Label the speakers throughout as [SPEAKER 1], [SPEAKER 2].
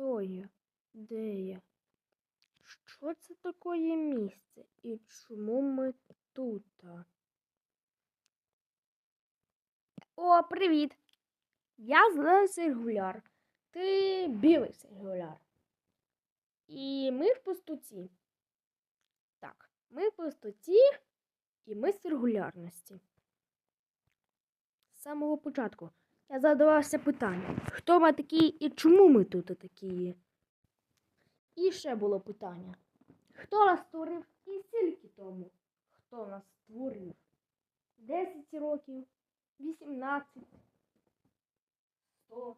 [SPEAKER 1] Хто я? Де я? Що це таке місце? І чому ми тут? О, привіт! Я зелений сингуляр. Ти білий сингуляр. І ми в пустоті. Так, ми в пустоті і ми з сингулярності. З самого початку я задавався питанням, хто ми такі і чому ми тут такі? І ще було питання. Хто нас створив і скільки тому? Хто нас створив? 10 років, 18, 100,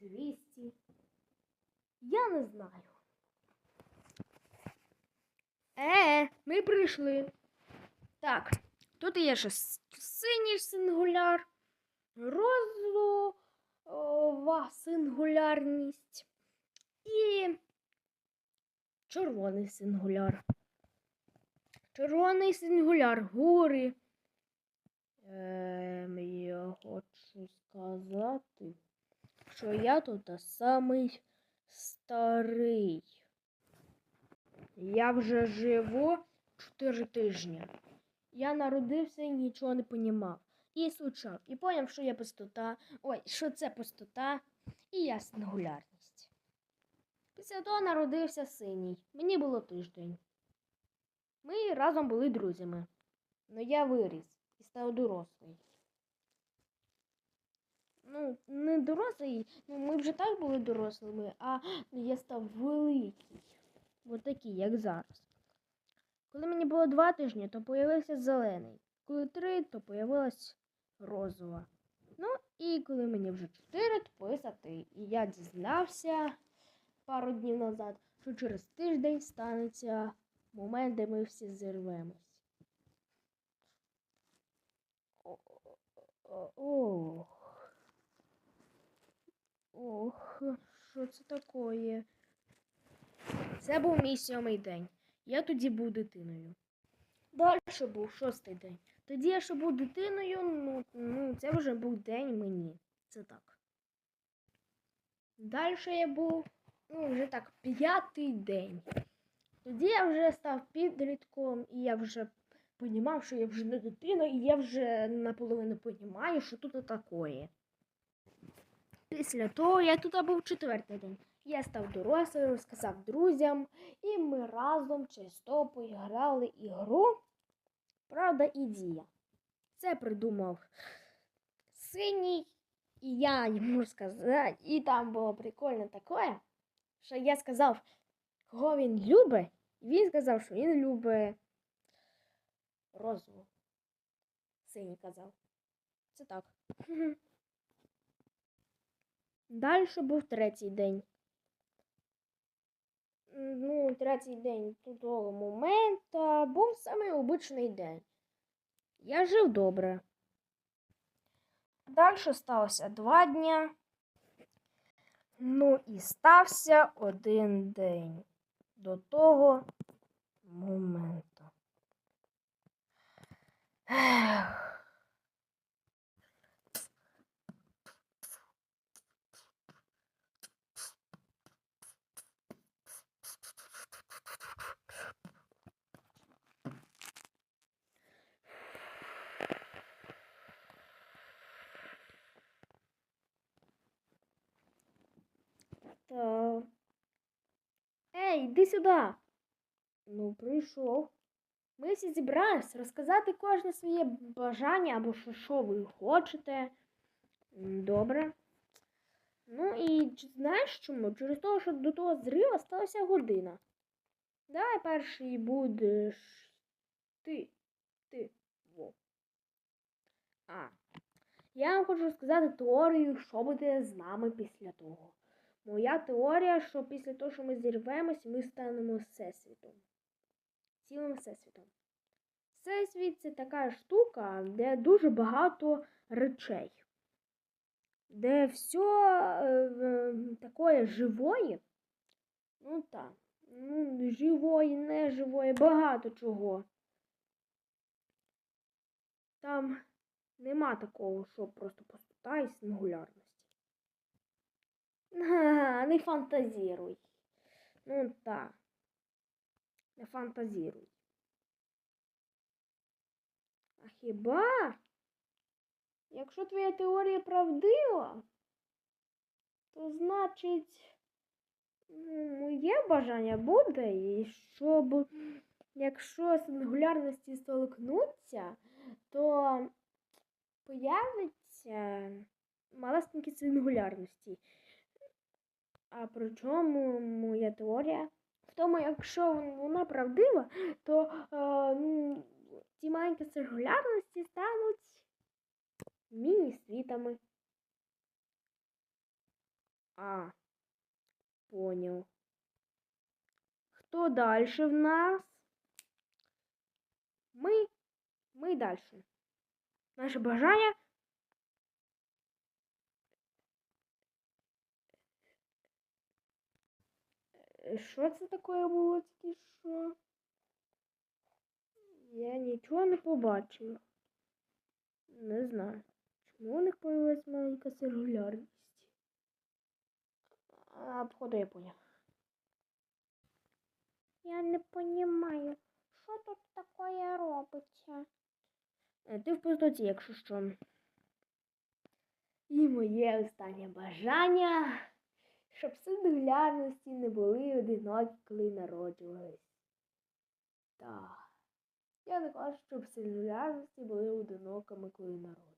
[SPEAKER 1] 200. Я не знаю. Е, ми прийшли. Так, тут є ще синій сингуляр, розова сингулярність і червоний сингуляр. Червоний сингуляр гори. Ем, я хочу сказати, що я тут самий старий. Я вже живу 4 тижні. Я народився і нічого не понімав. І случав. І поняв, що є пустота. Ой, що це пустота, і я сингулярність. Після того народився синій. Мені було тиждень. Ми разом були друзями. Ну я виріс і став дорослий. Ну, не дорослий, ну ми вже так були дорослими, а я став великий. Ось такий, як зараз. Коли мені було два тижні, то появився зелений. Коли три, то появилась розова. Ну, і коли мені вже чотири, то появився. І я дізнався пару днів назад, що через тиждень станеться момент, де ми всі зірвемось. Ох. Ох, що це таке? Це був мій сьомий день. Я тоді був дитиною. Далі був шостий день. Тоді я ще був дитиною, ну, ну це вже був день мені. Це так. Далі я був, ну, вже так, п'ятий день. Тоді я вже став підлітком, і я вже понімав, що я вже не дитина, і я вже наполовину понімаю, що тут таке. Після того я тут був четвертий день. Я став дорослим, розказав друзям, і ми разом часто поіграли ігру Правда і дія. Це придумав синій, і я йому сказав, і там було прикольно таке, що я сказав, кого він любить, і він сказав, що він любить розову. Синій казав. Це так. Далі був третій день. Ну, третій день того моменту був самий обичний день. Я жив добре. Далі сталося два дня. Ну і стався один день до того моменту. Ех. Та... Ей, йди сюди. Ну, прийшов. Ми всі зібрались розказати кожне своє бажання або що, що ви хочете. Добре. Ну і знаєш чому? Через те, що до того зрива сталася година. Давай перший будеш ти. Ти. Во. А. Я вам хочу сказати теорію, що буде з нами після того. Моя теорія, що після того, що ми зірвемось, ми станемо всесвітом. Цілим всесвітом. Всесвіт це така штука, де дуже багато речей. Де все е, в- таке живое. Ну так. Ну, живое, неживое, багато чого. Там нема такого, що просто пустота і сингулярність. Ага, не фантазіруй. Ну так. Не фантазіруй. А хіба? Якщо твоя теорія правдива, то значить ну, моє бажання буде, і щоб якщо сингулярності столкнуться, то появиться малесенькі сингулярності. А при чому моя теорія? В тому, якщо вона правдива, то е, ну, ці маленькі сингулярності стануть міні-світами. А, понял. Хто далі в нас? Ми. Ми далі. Наше бажання. Що це таке було тільки що? Я нічого не побачив. Не знаю. Чому у них появилась маленька сингулярність? А, походу я поняв. Я не понимаю, що тут таке робиться. Е, Ти в пустоті, якщо що. І моє останнє бажання, щоб сингулярності не були одинокі, коли народжувались. Так. Я не кажу, щоб сингулярності були одинокими, коли народжувались.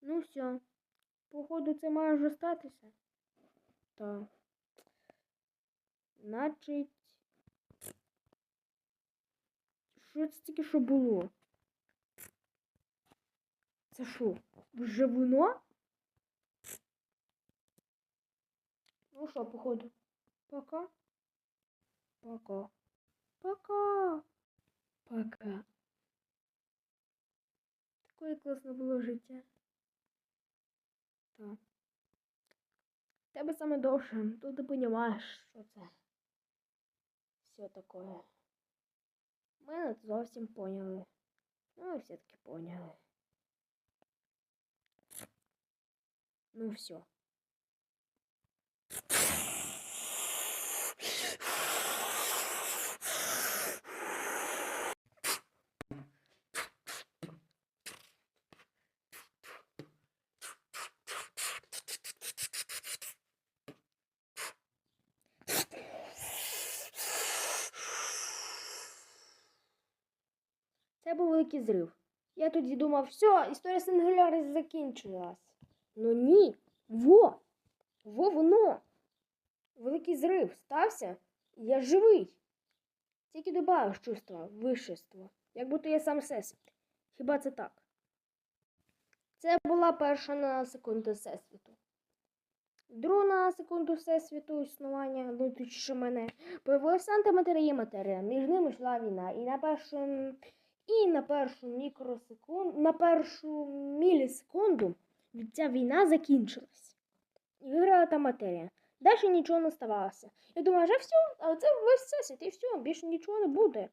[SPEAKER 1] Ну все. Походу, це має вже статися. Так. Значить. Що це тільки що було? Це що? Вже воно? Ну що, походу. Пока. Пока. Пока. Пока. Такое класне було життя. Так. Тебе саме довше, то ти розумієш, що це. Все таке. Ми не зовсім поняли. Ну, ми все-таки поняли. Ну все. Це був великий зрив. Я тоді думав, все, історія сингулярності закінчилась. Ну ні. Во! Во воно. Великий зрив стався. і Я живий. Тільки добавив чувства вищества. Як будто я сам всесвіт. Хіба це так? Це була перша на секунду всесвіту. Друга на секунду всесвіту існування, ну мене, появилася антиматерія і матерія. Між ними йшла війна. І на першому і на першу мікросекунду, на першу мілісекунду ця війна закінчилась. І виграла та матерія. Далі нічого не ставалося. Я думаю, вже все, а це весь всесвіт, і все, більше нічого не буде.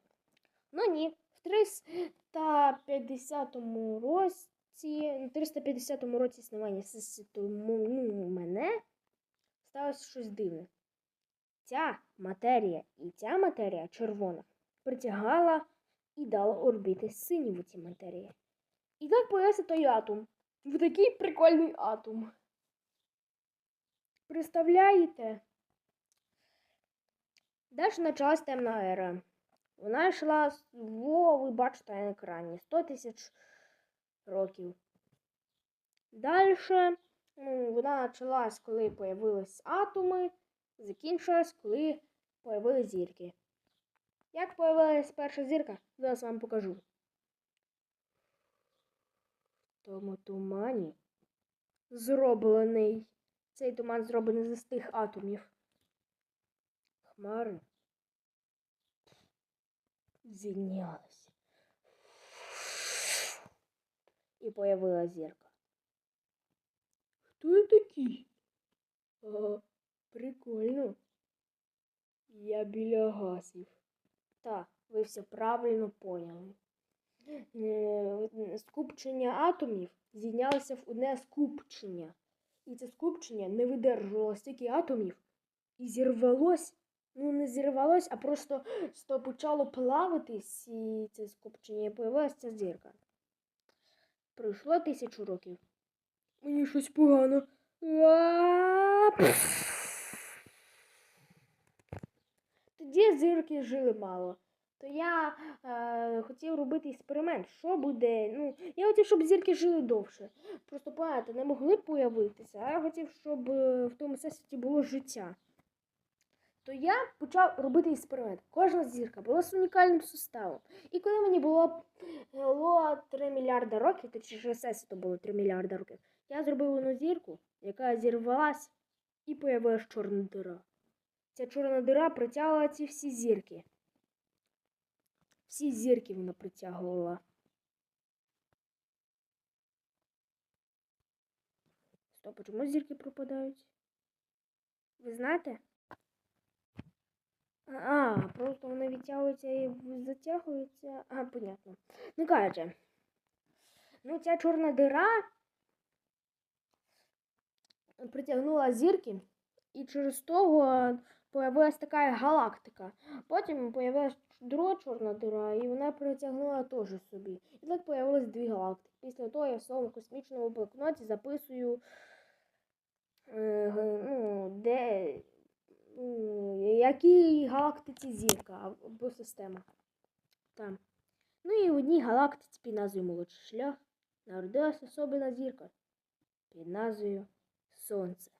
[SPEAKER 1] Ну ні, в 350 році, в 350 році існування всесвіту ну, мене сталося щось дивне. Ця матерія і ця матерія червона притягала і дала орбіти синій в цій матерії. І так появився той атом. В такий прикольний атом. Представляєте? Далі почалась темна ера. Вона йшла, во, ви бачите на екрані, 100 тисяч років. Далі ну, вона почалась, коли появились атоми, закінчилась, коли появились зірки. Як появилась перша зірка, зараз вам покажу. Тому тумані зроблений. Цей туман зроблений з тих атомів. Хмари звільнялися. І появилась зірка. Хто я такий? Ага, прикольно. Я біля газів. Так, ви все правильно поняли. Е, скупчення атомів з'єдналися в одне скупчення. І це скупчення не видержувало стільки атомів і зірвалось. Ну, не зірвалось, а просто сто почало плавитись, і це скупчення і появилася ця зірка. Пройшло тисячу років. Мені щось погано. Тоді зірки жили мало. То я е, хотів робити експеримент. Що буде? Ну, я хотів, щоб зірки жили довше. Просто планети не могли появитися, а я хотів, щоб е, в тому всесвіті було життя. То я почав робити експеримент. Кожна зірка була з унікальним суставом. І коли мені було, було 3 мільярди років, то точніше всесвіту було 3 мільярди років, я зробив одну зірку, яка зірвалась і появилась чорна дира. Ця чорна дира притягувала ці всі зірки. Всі зірки вона притягувала. Стоп, а чому зірки пропадають? Ви знаєте? А, просто вони відтягуються і затягуються. А, понятно. Ну, коротше. Ну, ця чорна дира притягнула зірки, і через того появилась така галактика. Потім появилась друга чорна дира, і вона притягнула теж собі. І так появилось дві галактики. Після того я в своєму космічному блокноті записую, е, ну, де, м, які галактиці зірка або система. Там. Ну і в одній галактиці під назвою Молодший шлях народилася особина зірка під назвою Сонце.